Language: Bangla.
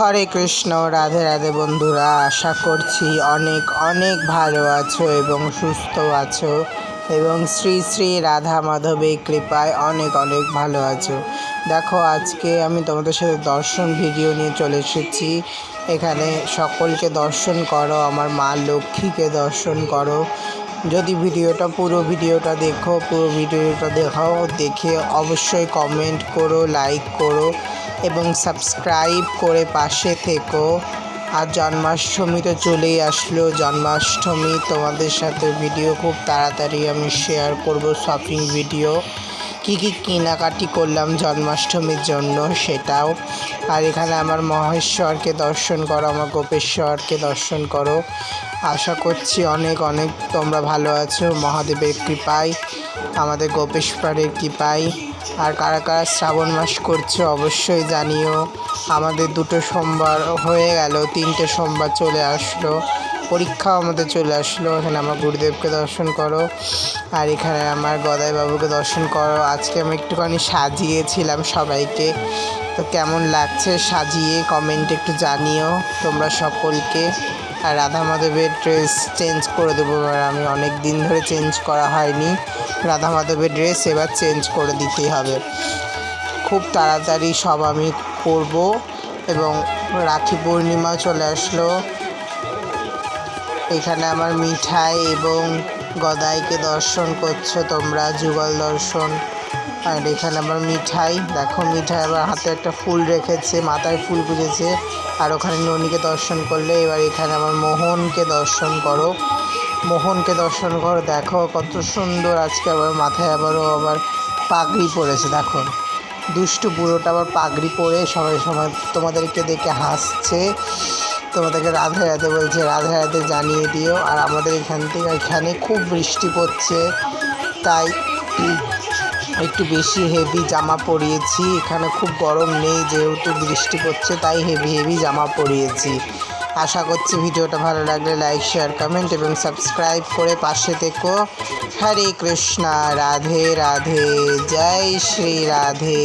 হরে কৃষ্ণ, রাধে রাধে বন্ধুরা। আশা করছি অনেক অনেক ভালো আছো এবং সুস্থ আছো এবং শ্রী শ্রী রাধা মাধবের কৃপায় অনেক অনেক ভালো আছো। দেখো, আজকে আমি তোমাদের সাথে দর্শন ভিডিও নিয়ে চলে এসেছি। এখানে সকলকে দর্শন করো, আমার মা লক্ষ্মীকে দর্শন করো। যদি ভিডিওটা, পুরো ভিডিওটা দেখো, পুরো ভিডিওটা দেখাও, দেখে অবশ্যই কমেন্ট করো লাইক করো। এবং সাবস্ক্রাইব করে পাশে থেকো। আর জন্মাষ্টমী তো চলেই আসলো। জন্মাষ্টমী তোমাদের সাথে ভিডিও খুব তাড়াতাড়ি আমি শেয়ার করব শপিং ভিডিও কী কী কেনাকাটি করলাম জন্মাষ্টমীর জন্য সেটাও। আর এখানে আমার মহেশ্বরকে দর্শন করো, আমার গোপেশ্বরকে দর্শন করো। আশা করছি অনেক অনেক তোমরা ভালো আছো। মহাদেবের কৃপায় আমাদের গোপেশ্বরের কৃপায়। আর কারা কারা শ্রাবণ মাস করছে অবশ্যই জানিও। আমাদের দুটো সোমবার হয়ে গেল, তিনটে সোমবার চলে আসলো। পরীক্ষাও আমাদের চলে আসলো। এখানে আমার গুরুদেবকে দর্শন করো। আর এখানে আমার গদাই বাবুকে দর্শন করো। আজকে আমি একটুখানি সাজিয়েছিলাম সবাইকে। তো কেমন লাগছে সাজিয়ে কমেন্টে একটু জানিও তোমরা সকলকে। আর রাধা মাধবের ড্রেস চেঞ্জ করে দেবো, এবার আমি অনেক দিন ধরে চেঞ্জ করা হয়নি। রাধা মাধবের ড্রেস এবার চেঞ্জ করে দিতেই হবে। খুব তাড়াতাড়ি সব আমি করব এবং রাখি পূর্ণিমা চলে আসলো। এখানে আমার মিঠাই এবং গদাইকে দর্শন করছ তোমরা, যুগল দর্শন। আর এখানে আমার মিঠাই। দেখো, মিঠাই আবার হাতে একটা ফুল রেখেছে, মাথায় ফুল গুজেছে আর ওখানে ননীকে দর্শন করলে, এবার এখানে আমার মোহনকে দর্শন করো। মোহনকে দর্শন করো, দেখো, কত সুন্দর আজকে আবার মাথায় আবারও আবার পাগড়ি পরেছে দেখো। দুষ্টু বুড়োটা আবার পাগড়ি পরে সবাই সময় তোমাদেরকে দেখে হাসছে। তোমাদেরকে রাধে রাধে বলছে, রাধে রাধে জানিয়ে দিও। আর আমাদের এখান থেকে, এখানে খুব বৃষ্টি পড়ছে। তাই একটু বেশি হেভি জামা পরিয়েছি। এখানে খুব গরম নেই, যেহেতু বৃষ্টি পড়ছে, তাই হেভি হেভি জামা পরিয়েছি। আশা করছি ভিডিওটা ভালো লাগলে লাইক শেয়ার কমেন্ট এবং সাবস্ক্রাইব করে পাশে থেকো। হরে কৃষ্ণা, রাধে রাধে, জয় শ্রী রাধে।